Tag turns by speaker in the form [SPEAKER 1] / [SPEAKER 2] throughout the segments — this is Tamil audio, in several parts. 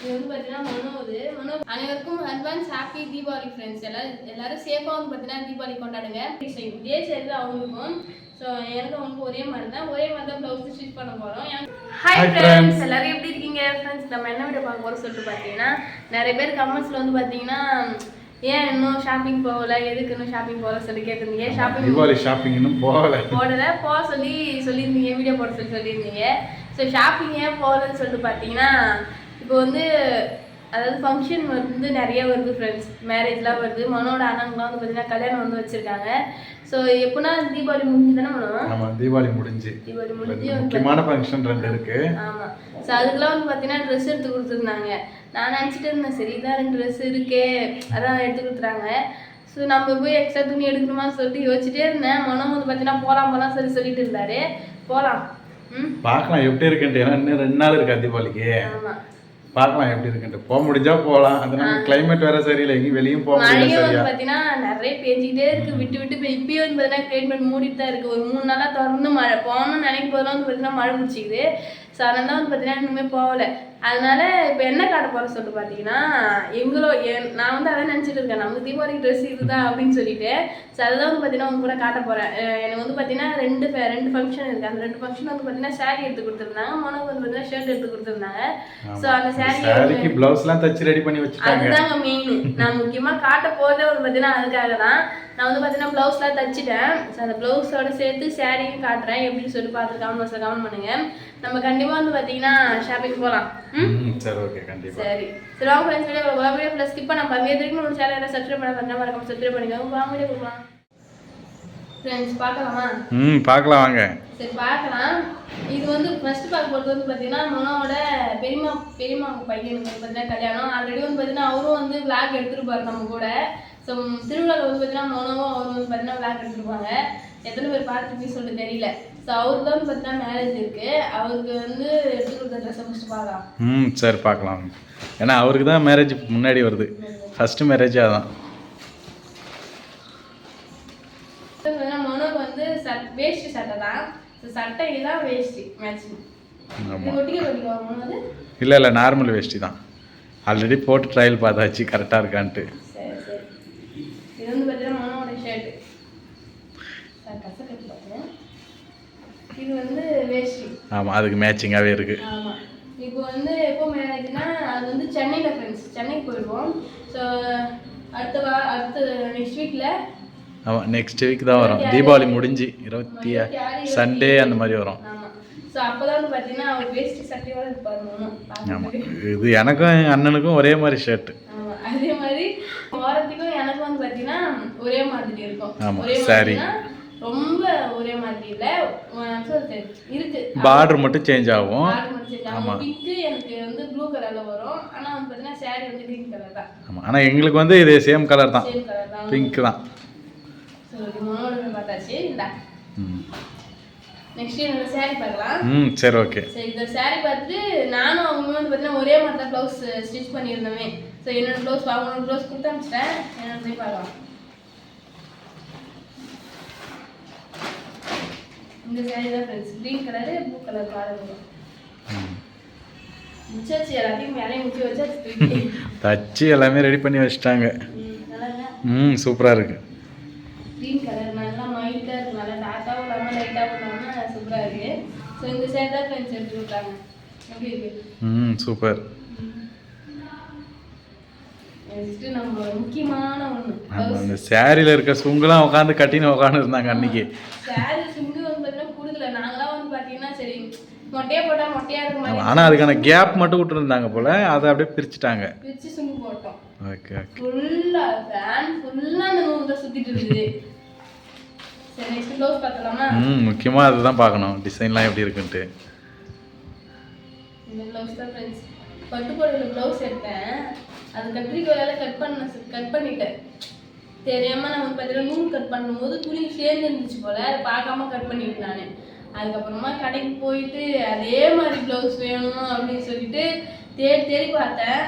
[SPEAKER 1] இது வந்து பார்த்தீங்கன்னா மனோது மனோ அனைவருக்கும் அட்வான்ஸ் ஹாப்பி தீபாவளி ஃப்ரெண்ட்ஸ் எல்லாரும் எல்லாரும் சேஃபாக வந்து பார்த்தீங்கன்னா தீபாவளி கொண்டாடுங்க. இதே சரி தான் அவங்களுக்கும். ஸோ எனக்கு அவங்களுக்கு ஒரே மாதிரி தான் ஒரே மாதிரி தான் ப்ளவுஸ் ஸ்டிச் பண்ண போகிறோம் ஹாய் ஃப்ரெண்ட்ஸ். எல்லாரும் எப்படி இருக்கீங்க? ஃப்ரெண்ட்ஸ் நம்ம என்ன வீடியோ பார்க்க போகிறோம் சொல்லிட்டு பார்த்தீங்கன்னா நிறைய பேர் கமெண்ட்ஸில் வந்து பார்த்தீங்கன்னா ஏன் இன்னும் ஷாப்பிங் போகல? எதுக்கு இன்னும் ஷாப்பிங் போகல சொல்லி கேட்டிருந்தீங்க. ஷாப்பிங்
[SPEAKER 2] தீபாவளி ஷாப்பிங் இன்னும் போகல.
[SPEAKER 1] போடல. போக சொல்லி சொல்லியிருந்தீங்க. வீடியோ போட சொல்லி சொல்லியிருந்தீங்க. ஸோ ஷாப்பிங் ஏன் போகலன்னு சொல்லிட்டு பார்த்தீங்கன்னா இப்போ வந்து அதாவது ஃபங்க்ஷன் வந்து நிறைய வருது ஃப்ரெண்ட்ஸ் மேரேஜ்லாம் வருது. மனோட அண்ணங்களாம் வந்து பார்த்தீங்கன்னா கல்யாணம் வந்து வச்சுருக்காங்க. ஸோ எப்படின்னா தீபாவளி முடிஞ்சு தானே மனோ
[SPEAKER 2] தீபாவளி முடிஞ்சு.
[SPEAKER 1] தீபாவளி முடிஞ்சு
[SPEAKER 2] முக்கியமான ஃபங்க்ஷன் ரெண்டு இருக்கு.
[SPEAKER 1] ஆமாம் ஸோ அதுக்கெல்லாம் வந்து பார்த்தீங்கன்னா ட்ரெஸ் எடுத்து கொடுத்துருந்தாங்க. நான் நினச்சிட்டு இருந்தேன் சரி இதான் ரெண்டு ட்ரெஸ் இருக்கே. அதான் எடுத்து கொடுத்துறாங்க. ஸோ நம்ம போய் எக்ஸ்ட்ரா துணி எடுக்கணுமா சொல்லிட்டு யோசிச்சுட்டே இருந்தேன். மனம் வந்து பார்த்தீங்கன்னா போகலாம் போகலாம் சரி சொல்லிட்டு இருந்தாரு. போகலாம் ம்?
[SPEAKER 2] பார்க்கலாம் எப்படி இருக்குன்ட்டு. ஏன்னா இன்னும் ரெண்டு நாள் இருக்கா தீபாவளிக்கு?
[SPEAKER 1] ஆமாம்
[SPEAKER 2] பார்க்கலாம் எப்படி இருக்குன்ட்டு. போக முடிஞ்சா போகலாம். அதனால கிளைமேட் வேற சரியில்லை. எங்கேயும் வெளியும் போக முடியல சரியா.
[SPEAKER 1] பார்த்தீங்கன்னா நிறைய பேஞ்சிக்கிட்டே இருக்கு. விட்டு விட்டு இப்போ இப்பயும் வந்து பார்த்தீங்கன்னா கிளைமேட் மூடிட்டு தான் இருக்கு. ஒரு மூணு நாளாக தொடர்ந்து மழை போகணும்னு நினைக்கும் போதெல்லாம் வந்து பார்த்தீங்கன்னா மழை பிடிச்சிக்குது ஸோ அதனால தான் வந்து பார்த்தீங்கன்னா இன்னுமே போகல. அதனால இப்போ என்ன காட்ட போகிறோம் சொல்லிட்டு பார்த்தீங்கன்னா எங்களோ நான் வந்து அதான் நினச்சிட்டு இருக்கேன். நமக்கு தீபாவளி ட்ரெஸ் இதுதான் அப்படின்னு சொல்லிட்டு. ஸோ அதை தான் வந்து பார்த்தீங்கன்னா உங்க கூட காட்ட போகிறேன் எனக்கு வந்து பார்த்தீங்கன்னா ரெண்டு ரெண்டு ஃபங்க்ஷன் இருக்குது அந்த ரெண்டு ஃபங்க்ஷன் வந்து பார்த்தீங்கன்னா saree எடுத்து கொடுத்துருந்தாங்க. மனோக்கு வந்து பார்த்தீங்கன்னா ஷர்ட் எடுத்து கொடுத்துருந்தாங்க. ஸோ அந்த
[SPEAKER 2] சாரிக்கு பிளவுஸ் எல்லாம் தச்சு ரெடி பண்ணி வச்சுட்டாங்க.
[SPEAKER 1] அதுதாங்க மெயின் நான் முக்கியமா காட்ட போதே வந்து பார்த்தீங்கன்னா அதுக்காக தான் நான் வந்து பார்த்தீங்கன்னா ப்ளவுஸ்லாம் தச்சுட்டேன். ஸோ அந்த ப்ளவுஸோட சேர்த்து சாரியும் காட்டுறேன். எப்படின்னு சொல்லி பார்த்து கமெண்ட் பாக்ஸில் கமெண்ட் பண்ணுங்க. நம்ம கண்டிப்பாக வந்து பார்த்தீங்கன்னா ஷாப்பிங் போகலாம்
[SPEAKER 2] சரி ஓகே கண்டிப்பா.
[SPEAKER 1] சரி. சரி வாங்க ஃப்ரெண்ட்ஸ் வீடியோ போகலாம் வீடியோ ப்ளஸ் ஸ்கிப் பண்ண பாருங்க. வரைக்கும் நம்ம சேனலை சப்ஸ்கிரைப் பண்ண பண்ண மறக்காம சப்ஸ்கிரைப் பண்ணிக்கோங்க. வாங்க வீடியோ போகலாம் ஃப்ரெண்ட்ஸ் பார்க்கலாமா?
[SPEAKER 2] ம் பார்க்கலாம் வாங்க.
[SPEAKER 1] சரி பார்க்கலாம். இது வந்து ஃபர்ஸ்ட் பார்க்க போகிறது வந்து பார்த்தீங்கன்னா மனோட பெரியம்மா பெரியம்மா பையனுக்கு வந்து பார்த்தீங்கன்னா கல்யாணம். ஆல்ரெடி வந்து பார்த்தீங்கன்னா அவரும் வந்து விளாக் எடுத்துருப்பாரு நம்ம கூட. ஸோ திருவிழாவில் வந்து பார்த்தீங்கன்னா மனோவும் அவரும் வந்து பார்த்தீங்கன்னா விளாக் எடுத்துருப்பாங்க. எத்தனை பேர் பார்த்துருப்பீங்க சொல்லிட்டு தெரியல. ஸோ அவருக்கு தான் பார்த்தீங்கன்னா மேரேஜ் இருக்கு. அவருக்கு வந்து எடுத்து கொடுத்த ட்ரெஸ்ஸை ஃபஸ்ட்டு பார்க்கலாம்.
[SPEAKER 2] ம் சரி பார்க்கலாம். ஏன்னா அவருக்கு தான் மேரேஜ் முன்னாடி வருது. ஃபர்ஸ்ட் மேரேஜ் அதான்.
[SPEAKER 1] மனோக்கு வந்து வேஷ்டி சட்டை தான். ஸோ சட்டைக்கு தான் வேஷ்டி மேட்சிங் மனோ அது?
[SPEAKER 2] இல்லை இல்லை நார்மல் வேஷ்டி தான். ஆல்ரெடி போட்டு ட்ரையல் பார்த்தாச்சு கரெக்டாக இருக்கான்ட்டு
[SPEAKER 1] சரி சரி இது வந்து பார்த்தீங்கன்னா மனோட ஷர்ட்டு கசக்கட்டு பார்த்தேன் இது வந்து வேஷ்டி
[SPEAKER 2] ஆமாம் அதுக்கு மேட்சிங்காகவே இருக்குது
[SPEAKER 1] ஆமாம் இப்போ வந்து எப்போ மேரேஜ்னா அது வந்து சென்னையில் ஃப்ரெண்ட்ஸ் சென்னைக்கு போயிடுவோம். ஸோ அடுத்த வா அடுத்த நெக்ஸ்ட் வீக்கில்
[SPEAKER 2] ஆமாம் நெக்ஸ்ட் வீக் தான் வரும். தீபாவளி முடிஞ்சு இருபத்தி சண்டே அந்த மாதிரி வரும்.
[SPEAKER 1] ஆமாம்
[SPEAKER 2] ஆமாம். இது எனக்கும் எங்கள் அண்ணனுக்கும் ஒரே மாதிரி ஷர்ட்டு
[SPEAKER 1] ஆமா, அதே மாதிரி எனக்கு வந்து பார்த்தீங்கன்னா ஒரே மாதிரி இருக்கும்.
[SPEAKER 2] ஆமா,
[SPEAKER 1] ஒரே
[SPEAKER 2] saree
[SPEAKER 1] வந்து கிரீன் கலர் தான்.
[SPEAKER 2] ஆமாம் ஆனால் எங்களுக்கு வந்து இது சேம் கலர் தான்.
[SPEAKER 1] சேம் கலர் தான்.
[SPEAKER 2] பிங்க் தான்.
[SPEAKER 1] நெக்ஸ்ட் என்னோட saree பார்க்கலாம்.
[SPEAKER 2] ம் சரி ஓகே
[SPEAKER 1] சரி இந்த saree பார்த்துட்டு நானும் அவங்களுமே வந்து பார்த்தீங்கன்னா ஒரே மாதிரி தான் ப்ளவுஸ் ஸ்டிச் பண்ணியிருந்தோமே. ஸோ என்னோட ப்ளவுஸ் அவங்களோட ப்ளவுஸ் கொடுத்து அனுப்பிச்சிட்டேன். என்னோட போய் பார்க்கலாம். இந்த saree தான் friends green colour blue colour border வரும்
[SPEAKER 2] ம்.
[SPEAKER 1] முச்சாச்சு எல்லாத்தையும் வேலையை முச்சி வச்சாச்சு
[SPEAKER 2] தச்சு எல்லாமே ரெடி பண்ணி வச்சுட்டாங்க.
[SPEAKER 1] ம்,
[SPEAKER 2] சூப்பராக இருக்குது
[SPEAKER 1] க்ரீன் கலர் நல்லா மைட்டாக இருக்கு நல்லா டாட்டாகவும் இல்லாமல் லைட்டாகவும் இல்லாமல் சூப்பராக இருக்கு. ஸோ இந்த சேர் தான் ஃப்ரெண்ட்ஸ் எடுத்து விட்டாங்க எப்படி இருக்கு?
[SPEAKER 2] ம் சூப்பர்.
[SPEAKER 1] முக்கியமான ஒன்று
[SPEAKER 2] அந்த சேரீல இருக்க சுங்கெல்லாம் உட்காந்து கட்டின்னு உட்காந்து இருந்தாங்க அன்னைக்கு
[SPEAKER 1] சாரி சுண்டு வந்து பார்த்தீங்கன்னா கொடுக்கல நாங்களாம் வந்து பார்த்தீங்கன்னா சரி மொட்டையா போட்டால் மொட்டையா இருக்க மாதிரி
[SPEAKER 2] ஆனால் அதுக்கான கேப் மட்டும் விட்டுருந்தாங்க போல் அதை அப்படியே பிரிச்சுட்டாங்க.
[SPEAKER 1] பிரிச்சு சுண்டு போட்டோம்.
[SPEAKER 2] ஓகே ஓகே
[SPEAKER 1] ஃபுல்லாக ஃபேன் ஃபுல்லாக அந்த நூறு தான் சுற்றிட்டு இருக்குது சரி நெக்ஸ்ட் ப்ளவுஸ் பார்த்தலாமா
[SPEAKER 2] ம் முக்கியமாக அதுதான் பார்க்கணும். டிசைன்லாம் எப்படி இருக்குன்ட்டு.
[SPEAKER 1] இந்த ப்ளவுஸ் தான் ஃப்ரெண்ட்ஸ் பட்டுப்புடவையில் ப்ளவுஸ் எடுத்தேன். அது கத்திரிக்கோலால் கட் பண்ண கட் பண்ணிட்டேன். தெரியாம வந்து பார்த்தீங்கன்னா நூல் கட் பண்ணும்போது துணி சேர்ந்து இருந்துச்சு போல அதை பார்க்காம கட் பண்ணிட்டேன் நான். அதுக்கப்புறமா கடைக்கு போயிட்டு அதே மாதிரி ப்ளவுஸ் வேணும் அப்படின்னு சொல்லிட்டு தேடி தேடி பார்த்தேன்.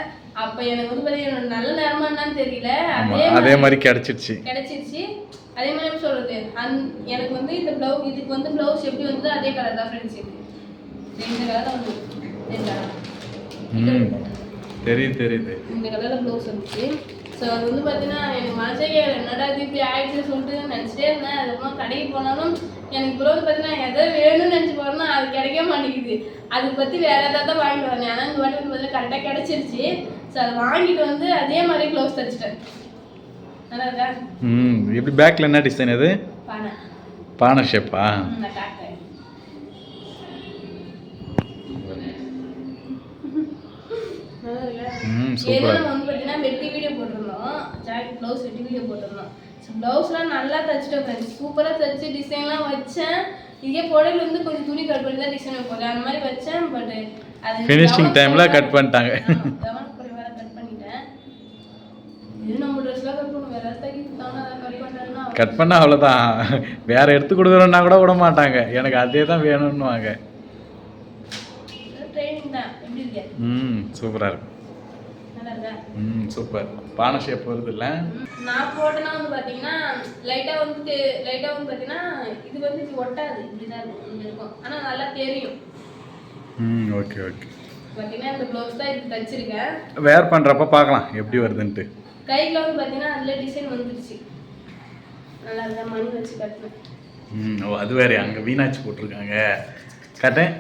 [SPEAKER 1] அப்போ எனக்கு வந்து பார்த்தீங்கன்னா நல்ல நேரமா என்னன்னு தெரியல. அதே
[SPEAKER 2] மாதிரி கிடச்சிடுச்சு
[SPEAKER 1] கிடைச்சிருச்சு. அதே மாதிரி சொல்றது? அந் எனக்கு வந்து இந்த ப்ளவுஸ் இதுக்கு வந்து ப்ளவுஸ் எப்படி வந்ததோ அதே கலர் தான் ஃப்ரெண்ட்ஸ் இந்த கலர் தான் வந்து
[SPEAKER 2] தெரியுது தெரியுது.
[SPEAKER 1] இந்த கலரில் ப்ளவுஸ் வந்துச்சு. ஸோ அது வந்து பார்த்தீங்கன்னா எனக்கு மனசே என்னடா இது இப்படி ஆயிடுச்சு சொல்லிட்டு நினச்சிட்டே இருந்தேன். அதுக்கப்புறம் கடைக்கு போனாலும் எனக்கு வந்து பார்த்தீங்கன்னா எதை வேணும்னு நினச்சி போகிறேன்னா அது கிடைக்க மாட்டேங்குது. அதை பற்றி வேற ஏதாவது தான் வாங்கிட்டு வரேன் ஆனால் இந்த வாட்டி வந்து பார்த்தீங்கன்னா கரெக்டாக கிடச்சிருச்சு. ஸோ அதை வாங்கிட்டு வந்து அதே மாதிரி க்ளவுஸ் தச்சுட்டேன். நல்லா இருக்கா?
[SPEAKER 2] ம் எப்படி பேக்கில் என்ன டிசைன் அது?
[SPEAKER 1] பானை.
[SPEAKER 2] பானை ஷேப்பா
[SPEAKER 1] ம்,
[SPEAKER 2] சூப்பர்.
[SPEAKER 1] வந்து பார்த்தீங்கன்னா வெட்டி வீடியோ போட்டிருந்தோம். ஜாக்கெட் ப்ளவுஸ் வெட்டி வீடியோ போட்டிருந்தோம். ஸோ ப்ளவுஸ்லாம் நல்லா தச்சுட்டேன் ஃப்ரெண்ட்ஸ் சூப்பராக தச்சு டிசைன்லாம் வச்சேன். இதே புடவைல இருந்து கொஞ்சம் துணி கட் பண்ணி தான் டிசைன் வைப்போம். அந்த மாதிரி வச்சேன் பட் அது
[SPEAKER 2] Finishing
[SPEAKER 1] கவனம்
[SPEAKER 2] time ல
[SPEAKER 1] குறைவா-
[SPEAKER 2] cut பண்ணிட்டாங்க.
[SPEAKER 1] பண்ணிட்டேன். இது நம்ம ட்ரெஸ்லாம் கட் பண்ணுவோம். வேற ஏதாவது தைக்க கொடுத்தாங்கன்னா அதை கட் பண்ணிட்டாங்கன்னா
[SPEAKER 2] கட் பண்ணா அவ்வளோதான் வேற எடுத்து கொடுக்குறோன்னா கூட விட மாட்டாங்க. எனக்கு அதே தான் வேணும்னுவாங்க.
[SPEAKER 1] ட்ரைனிங் தான். எப்படி இருக்கு?
[SPEAKER 2] ம் சூப்பராக இருக்கு
[SPEAKER 1] நல்லா இருக்கா.
[SPEAKER 2] ம் சூப்பர். பானை ஷேப் வருது இல்லை
[SPEAKER 1] நான் போட்டேன்னா வந்து பார்த்தீங்கன்னா லைட்டாக வந்து லைட்டாக வந்து பார்த்தீங்கன்னா இது வந்து இது ஒட்டாது. இப்படி தான் இருக்கும். இங்கே இருக்கும். நல்லா தெரியும்.
[SPEAKER 2] ம் ஓகே ஓகே
[SPEAKER 1] பார்த்தீங்கன்னா இந்த ப்ளவுஸ் தான் இது தச்சிருக்கேன்.
[SPEAKER 2] வேர் பண்ணுறப்ப பார்க்கலாம். எப்படி வருதுன்ட்டு.
[SPEAKER 1] கையில் வந்து பார்த்தீங்கன்னா அதில் டிசைன் வந்துருச்சு. நல்லா மணி வச்சு
[SPEAKER 2] ம் ஓ அது வேற அங்கே வீணாச்சு போட்டிருக்காங்க. காட்டேன்.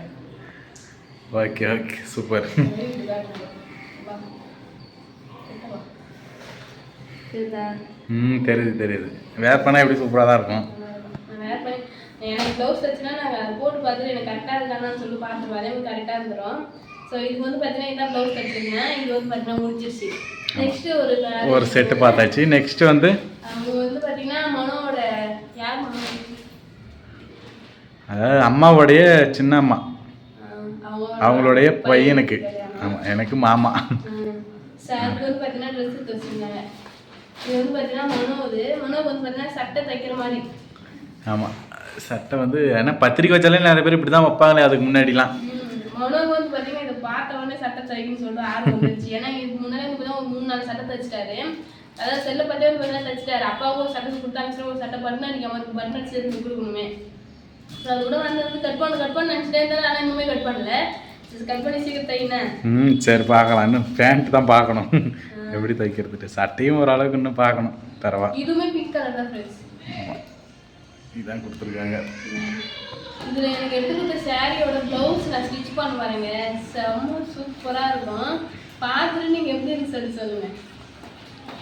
[SPEAKER 2] Okay okay super. ம் தெரியுது தெரியுது. வேர் பண்ணால் எப்படி சூப்பராக தான் இருக்கும்?
[SPEAKER 1] எனக்கு ப்ளவுஸ் தைச்சுன்னா நாங்கள் போட்டு பார்த்துட்டு எனக்கு கரெக்டாக இருக்கானான்னு சொல்லி பார்த்துருவோம் அதே மாதிரி கரெக்டாக இருந்துடும் ஸோ இதுக்கு வந்து பார்த்தீங்கன்னா இதான் ப்ளவுஸ் தைச்சிருக்கேன் இது வந்து பார்த்தீங்கன்னா முடிஞ்சிருச்சு. நெக்ஸ்ட்டு ஒரு
[SPEAKER 2] ஒரு செட்டு பார்த்தாச்சு. நெக்ஸ்ட் வந்து?
[SPEAKER 1] அவங்க வந்து பார்த்தீங்கன்னா மனோவோட யார் மனோ?
[SPEAKER 2] அதாவது அம்மாவுடைய சின்ன அம்மா. அவங்களுடைய பையனுக்கு ஆமாம் எனக்கு மாமா.
[SPEAKER 1] சாருக்கு வந்து பார்த்தீங்கன்னா ட்ரெஸ் இது வந்து பார்த்தீங்கன்னா மனோது மனோவுக்கு வந்து பார்த்தீங்கன்னா சட்டை தைக்கிற மாதிரி.
[SPEAKER 2] ஆமாம் சட்டை வந்து ஏன்னா பத்திரிக்கை வச்சாலே நிறைய பேர் இப்படி தான் வைப்பாங்களே அதுக்கு முன்னாடிலாம்.
[SPEAKER 1] ம், மனோவுக்கு வந்து பார்த்தீங்கன்னா இதை பார்த்த உடனே சட்டை தைக்கணும்னு சொல்லிட்டு ஆர்வம் வந்துருச்சு. ஏன்னா இதுக்கு முன்னாடி பார்த்தீங்கன்னா ஒரு மூணு நாலு சட்டை தைச்சிட்டாரு. அதாவது செல்லை பார்த்தே வந்து பார்த்தீங்கன்னா தைச்சிட்டாரு. அப்பாவுக்கு ஒரு சட்டை கொடுத்தாங்க ஒரு சட்டை பட்டன் அடிக்காம இருக்கு பட்டன் எடுத்து கொடுக்கணுமே. அது கூட வந்து வந்து கட் பண்ணு கட் பண்ண நினச்சிட்டே இருந்தாலும் ஆனால் இன்னுமே கட் பண்ணல. கட் பண்ணி சீக்கிரம் தையினேன்
[SPEAKER 2] ம் சரி பார்க்கலாம். இன்னும் பேண்ட் தான் பார்க்கணும். எப்படி தைக்கிறதுட்டு? சட்டையும் ஓரளவுக்கு இன்னும் பார்க்கணும். தரவா?
[SPEAKER 1] இதுவுமே பிங்க் கலர் தான் ஃப்ரெண்ட்ஸ்
[SPEAKER 2] இதான் கொடுத்துருக்காங்க.
[SPEAKER 1] இதுல எனக்கு எடுத்து கொடுத்த சாரியோட ப்ளவுஸ் நான் ஸ்டிச் பண்ண பாருங்க செம்ம சூப்பரா இருக்கும். பார்த்துட்டு நீங்க எப்படி இருக்கு சொல்லி சொல்லுங்க.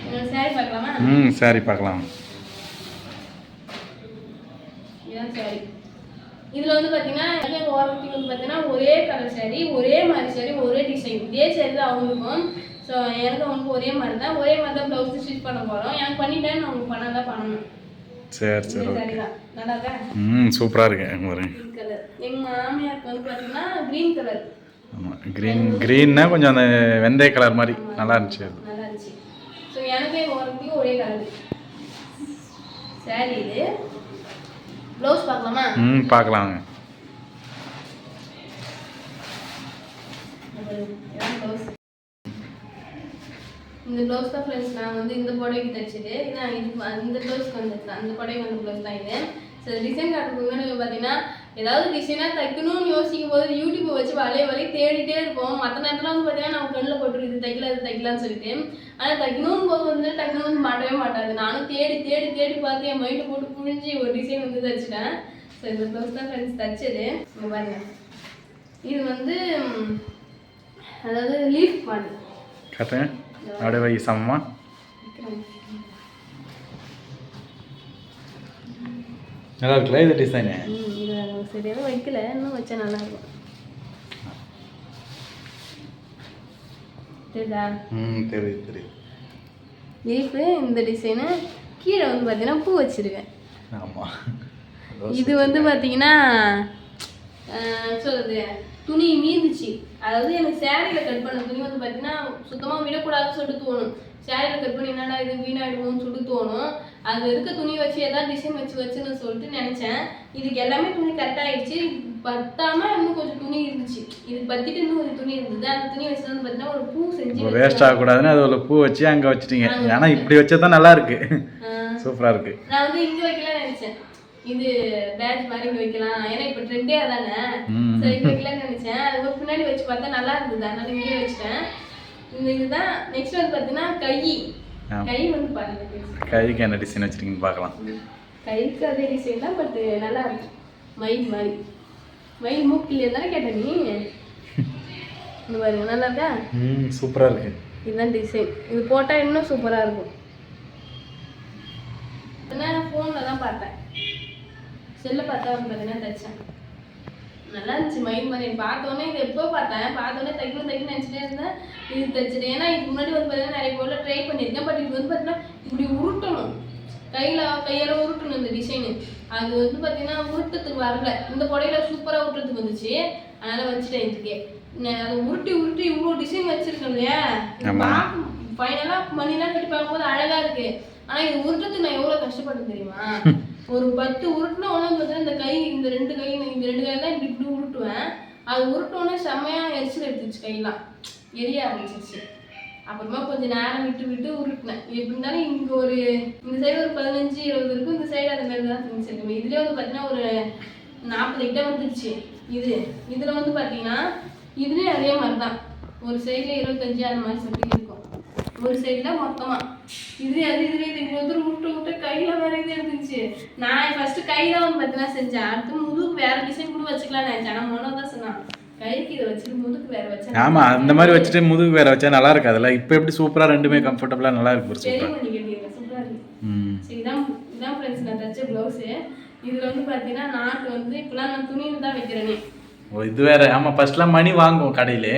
[SPEAKER 1] என்னோட சாரி பார்க்கலாமா?
[SPEAKER 2] ம் சரி பார்க்கலாம்.
[SPEAKER 1] இதுதான் சாரி இதுல வந்து பாத்தீங்கன்னா எங்க ஓரத்துக்கு வந்து பாத்தீங்கன்னா ஒரே கலர் சாரி ஒரே மாதிரி சாரி ஒரே டிசைன் இதே சாரி தான் அவங்களுக்கும். ஸோ எனக்கு அவங்களுக்கு ஒரே மாதிரி தான். ஒரே மாதிரி தான் ப்ளவுஸ் ஸ்டிச் பண்ண போறோம். எனக்கு பண்ணிட்டேன். நான் உங்களுக்கு பண்ண தான் பண்ணணும்.
[SPEAKER 2] சரி சரி ஓகே ம் சூப்பராக இருக்கு எங்க பாருங்க
[SPEAKER 1] கலர் எங்க மாமியாருக்கு வந்து பாத்தீங்கன்னா கிரீன் கலர்
[SPEAKER 2] ஆமாம் க்ரீன் க்ரீன்னா கொஞ்சம் அந்த வெந்தய கலர் மாதிரி. நல்லா இருந்துச்சு அது.
[SPEAKER 1] நல்லா இருந்துச்சு. ஸோ எனக்கு ஒருத்தையும் ஒரே கலர் சாரி இது. ப்ளவுஸ் பார்க்கலாமா?
[SPEAKER 2] ம் பார்க்கலாங்க
[SPEAKER 1] ப்ளவுஸ் இந்த ப்ளவுஸ் தான் ஃப்ரெண்ட்ஸ் நான் வந்து இந்த புடவைக்கு தைச்சிட்டு ஏன்னா இது இந்த ப்ளவுஸ்க்கு வந்து அந்த புடவை வந்து ப்ளவுஸ் தான் இது. ஸோ டிசைன் காட்டுறதுக்கு பார்த்தீங்கன்னா ஏதாவது டிசைனாக தைக்கணும்னு யோசிக்கும் போது யூடியூப்பை வச்சு வலைய வழி தேடிட்டே இருப்போம். மற்ற நேரத்தில் வந்து பார்த்தீங்கன்னா நம்ம கண்ணில் போட்டு இது தைக்கல இது தைக்கலாம்னு சொல்லிட்டு. ஆனால் தைக்கணும்னு போது வந்து டக்குனு வந்து மாட்டவே மாட்டாது. நானும் தேடி தேடி தேடி பார்த்து என் மைண்டு போட்டு புழிஞ்சு ஒரு டிசைன் வந்து தைச்சிட்டேன் ஸோ இந்த ப்ளவுஸ் தான் ஃப்ரெண்ட்ஸ் தைச்சது. இங்க பாருங்க. இது வந்து அதாவது லீஃப் மாடல்
[SPEAKER 2] வை சமமா நல்லா இருக்குல்ல இது டிசைனு
[SPEAKER 1] ம், இது சரியாக வைக்கல இன்னும் வச்சா நல்லா இருக்கும் தெரியுதா?
[SPEAKER 2] ம் தெரியுது தெரியுது.
[SPEAKER 1] லீஃபு இந்த டிசைனு கீழே வந்து பார்த்தீங்கன்னா பூ வச்சிருக்கேன்.
[SPEAKER 2] ஆமாம்
[SPEAKER 1] இது வந்து பார்த்தீங்கன்னா அஹ், சொல்றது துணி மீந்துச்சு. அதாவது எனக்கு சேரீல கட் பண்ண துணி வந்து பார்த்தீங்கன்னா சுத்தமாக விடக்கூடாதுன்னு சொல்லிட்டு தோணும். சேரீல கட் பண்ணி என்னடா இது வீணாயிடுமோன்னு சொல்லிட்டு தோணும். அது இருக்க துணி வச்சு ஏதாவது டிசைன் வச்சு வச்சுன்னு சொல்லிட்டு நினச்சேன். இதுக்கு எல்லாமே துணி கரெக்ட் ஆயிடுச்சு. பத்தாம இன்னும் கொஞ்சம் துணி இருந்துச்சு. இது பத்திட்டு இன்னும் கொஞ்சம் துணி இருந்தது. அந்த துணி வச்சு வந்து பார்த்தீங்கன்னா ஒரு பூ செஞ்சு
[SPEAKER 2] வேஸ்ட் ஆகக்கூடாதுன்னு அது ஒரு பூ வச்சு அங்கே வச்சிட்டீங்க. ஏன்னா இப்படி வச்சா தான் நல்லா இருக்கு. சூப்பராக இருக்கு.
[SPEAKER 1] நான் வந்து இங்க வைக்கலாம்னு நினைச்சேன். இது பேட்ச் மாதிரி இங்க வைக்கலாம். ஏன்னா இப்ப ட்ரெண்டே அதானே. சரி இங்க வைக்கலாம்னு நினைச்சேன். அதுக்கு பின்னாடி வச்சு பார்த்தா நல்லா இருந்தது. அதனால இங்கே வச்சுட்டேன். இந்த இதுதான் நெக்ஸ்ட் வந்து பார்த்தீங்கன்னா கை. கை வந்து பாருங்க
[SPEAKER 2] கைக்கு என்ன டிசைன் வச்சிருக்கீங்கன்னு பார்க்கலாம்.
[SPEAKER 1] கைக்கு அதே டிசைன் தான் பட் நல்லா இருக்கு. மயில் மாதிரி. மயில் மூக்கில் தானே கேட்ட நீ. இது பாருங்க நல்லா இருக்கா?
[SPEAKER 2] ம் சூப்பராக இருக்கு.
[SPEAKER 1] இதுதான் டிசைன் இது போட்டால் இன்னும் சூப்பராக இருக்கும். நான் ஃபோனில் தான் பார்த்தேன். செல்லை பார்த்தா வந்து பார்த்தீங்கன்னா தைச்சேன் நல்லா இருந்துச்சு மயில் மாதிரி. பார்த்தோன்னே இது எப்போ பார்த்தேன் பார்த்தோன்னே தைக்கணும் தைக்கணும் நினச்சிட்டே இருந்தேன் இது தைச்சிட்டேன் ஏன்னா இதுக்கு முன்னாடி வந்து பார்த்தீங்கன்னா நிறைய பொருளை ட்ரை பண்ணியிருக்கேன். பட் இது வந்து பார்த்தீங்கன்னா இப்படி உருட்டணும். கையில் கையால் உருட்டணும் இந்த டிசைனு அது வந்து பார்த்தீங்கன்னா உருட்டத்துக்கு வரல. இந்த புடையில சூப்பராக உருட்டுறதுக்கு வந்துச்சு. அதனால் வச்சுட்டேன் இதுக்கே. அதை உருட்டி உருட்டி இவ்வளோ டிசைன் வச்சிருக்கேன் இல்லையா?
[SPEAKER 2] ஆமா.
[SPEAKER 1] ஃபைனலாக மணிலாம் கட்டி பார்க்கும்போது அழகாக இருக்கு. ஆனால் இது உருட்டத்துக்கு நான் எவ்வளோ கஷ்டப்பட்டேன் தெரியுமா? ஒரு பத்து உருட்டுனா உடனே பார்த்தீங்கன்னா இந்த கை இந்த ரெண்டு கை இந்த ரெண்டு கை தான் இப்படி இப்படி உருட்டுவேன். அது உருட்டோன்னே செம்மையாக எரிச்சல் எடுத்துச்சு கையெல்லாம். எரிய ஆரம்பிச்சிருச்சு. அப்புறமா கொஞ்சம் நேரம் விட்டு விட்டு உருட்டினேன். எப்படி இருந்தாலும் இங்கே ஒரு இந்த சைடு ஒரு பதினஞ்சு இருபது இருக்கும். இந்த சைடு அந்த மாதிரி தான் திங்ஸ் இருக்கும் இதுலேயே வந்து பார்த்தீங்கன்னா ஒரு நாற்பது கிட்ட வந்துருச்சு. இது இதில் வந்து பார்த்தீங்கன்னா இதுலேயும் அதே மாதிரி தான் ஒரு சைடில் இருபத்தஞ்சு அந்த மாதிரி சொல்லி இருக்கும். ஒரு சைடில் மொத்தமாக இதுலேயே அது இது இவ்வளோ தூரம் விட்டு விட்டு கையில் வேற இது இருந்துச்சு நான் ஃபஸ்ட்டு கை தான் வந்து பார்த்தீங்கன்னா செஞ்சேன். அடுத்து முதுகு வேற டிசைன் கூட வச்சுக்கலாம் நினச்சேன். ஆனால் மனோ தான் சொன்னான் கைக்கு இதை வச்சுட்டு முதுகு வேற வச்சேன்
[SPEAKER 2] ஆமாம் அந்த மாதிரி வச்சுட்டு முதுகு வேற வச்சா நல்லா இருக்காதுல்ல? இப்போ எப்படி சூப்பராக ரெண்டுமே கம்ஃபர்டபுளாக நல்லா இருக்கு சூப்பராக
[SPEAKER 1] சூப்பராக இருக்கு. இதான் இதான் ஃப்ரெண்ட்ஸ் நான் தச்ச ப்ளவுஸு இதில் வந்து பார்த்தீங்கன்னா நாட்டு வந்து இப்போலாம் நான் துணியில் தான் வைக்கிறேனே.
[SPEAKER 2] ஓ இது வேற. ஆமாம் ஃபர்ஸ்ட்லாம் மணி வாங்குவோம் கடையிலே.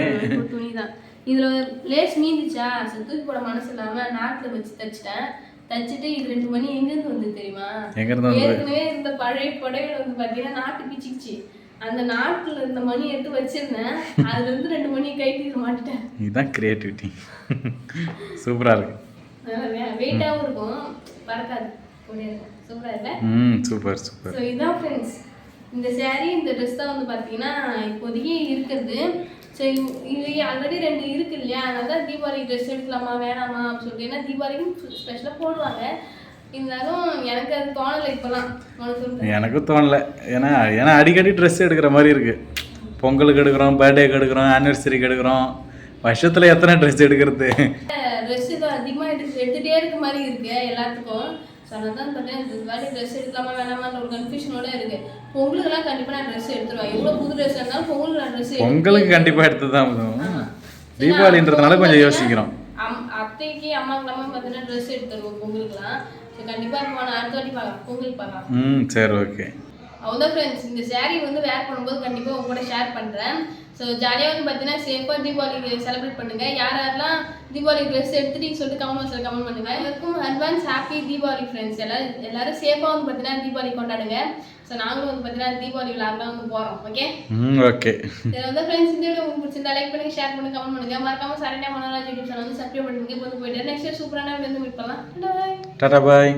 [SPEAKER 1] துணி தான். இதில் லேஸ் மீந்துச்சா? சரி தூக்கி போட மனசு இல்லாமல் நாட்டில் வச்சு தச்சிட்டேன். தச்சுட்டு இது ரெண்டு மணி எங்கேருந்து வந்து தெரியுமா? ஏற்கனவே இருந்த பழைய புடவைல வந்து பார்த்தீங்கன்னா நாட்டு பிச்சிக்கிச்சு. அந்த நாட்டில் இருந்த மணி எடுத்து வச்சிருந்தேன். அதுல இருந்து ரெண்டு மணி கைட்டியில் மாட்டிட்டேன்.
[SPEAKER 2] இதுதான் கிரியேட்டிவிட்டி சூப்பராக இருக்கு.
[SPEAKER 1] வெயிட்டாகவும் இருக்கும். பறக்காது. சூப்பராக இல்லை?
[SPEAKER 2] ம் சூப்பர் சூப்பர்.
[SPEAKER 1] ஸோ இதான் ஃப்ரெண்ட்ஸ் இந்த saree இந்த ட்ரெஸ் தான் வந்து பார்த்தீங்கன்னா இப்போதைக்கு இருக்கிறது. ஸோ இது ஆல்ரெடி ரெண்டு இருக்கு இல்லையா அதனால தான் தீபாவளி ட்ரெஸ் எடுக்கலாமா வேணாமா அப்படின்னு சொல்லிட்டு. ஏன்னா தீபாவளிக்கும் ஸ்பெஷலாக போடுவாங்க. இருந்தாலும் எனக்கு அது தோணலை இப்போலாம்
[SPEAKER 2] எனக்கும் தோணல. ஏன்னா ஏன்னா அடிக்கடி ட்ரெஸ் எடுக்கிற மாதிரி இருக்கு. பொங்கலுக்கு எடுக்கிறோம் பர்த்டேக்கு எடுக்கிறோம் ஆனிவர்சரிக்கு எடுக்கிறோம். வருஷத்தில் எத்தனை ட்ரெஸ் எடுக்கிறது?
[SPEAKER 1] ட்ரெஸ் அதிகமாக எடுத்து எடுத்துகிட்டே இருக்க மாதிரி இருக்கு எல்லாத்துக்கும். ஸோ அதனால தான் பார்த்தேன் இந்த மாதிரி ட்ரெஸ் எடுக்கலாமா வேணாமான்ற ஒரு கன்ஃபியூஷனோட இருக்கு. பொங்கலுக்குலாம் கண்டிப்பாக நான் ட்ரெஸ் எடுத்துருவேன். எவ்வளோ புது ட்ரெஸ் இருந்தாலும் பொங்கலுக்கு நான் ட்ரெஸ்
[SPEAKER 2] பொங்கலுக்கு கண்டிப்பாக எடுத்து தான். தீபாவளின்றதுனால கொஞ்சம் யோசிக்கிறோம்.
[SPEAKER 1] அத்தைக்கு அம்மாக்கு நம்ம பார்த்தீங்கன்னா ட்ரெஸ் எடுத்துருவோம் பொங்கலுக்குலாம் ஸோ கண்டிப்பாக இப்போ நான் அடுத்த வாட்டி பார்க்கலாம். பொங்கலுக்கு பார்க்கலாம்.
[SPEAKER 2] ம் சரி ஓகே.
[SPEAKER 1] அவ்வளோதான் ஃப்ரெண்ட்ஸ் இந்த saree வந்து வேர் பண்ணும்போது கண்டிப்பாக உங்க கூட ஷேர் பண்ணுறேன் ஸோ ஜாலியாக வந்து பார்த்தீங்கன்னா சேஃபாக தீபாவளி செலிப்ரேட் பண்ணுங்க. யார் யாரெல்லாம் தீபாவளி ட்ரெஸ் எடுத்துட்டு சொல்லிட்டு கமெண்ட் பாக்ஸில் கமெண்ட் பண்ணுங்க. எல்லாருக்கும் அட்வான்ஸ் ஹாப்பி தீபாவளி ஃப்ரெண்ட்ஸ் எல்லாரும் எல்லாரும் சேஃபாக வந்து பார்த்தீங்கன்னா தீபாவளி கொண்டாடுங்க. ஸோ நாங்களும் வந்து பார்த்தீங்கன்னா தீபாவளி விழாக்கெல்லாம் வந்து போகிறோம் ஓகே
[SPEAKER 2] ஓகே
[SPEAKER 1] இதில் வந்து ஃப்ரெண்ட்ஸ் இந்த வீடியோ உங்களுக்கு பிடிச்சிருந்தா லைக் பண்ணுங்க ஷேர் பண்ணுங்க கமெண்ட் பண்ணுங்க. மறக்காம சரண்யா மனோராஜ் யூடியூப் சேனல் வந்து சப்ஸ்கிரைப் பண்ணுங்க இப்போ போயிட்டு நெக்ஸ்ட் சூப்பரான வீடியோ வந்து மீட் பண்ணலாம்.
[SPEAKER 2] டாடா பாய்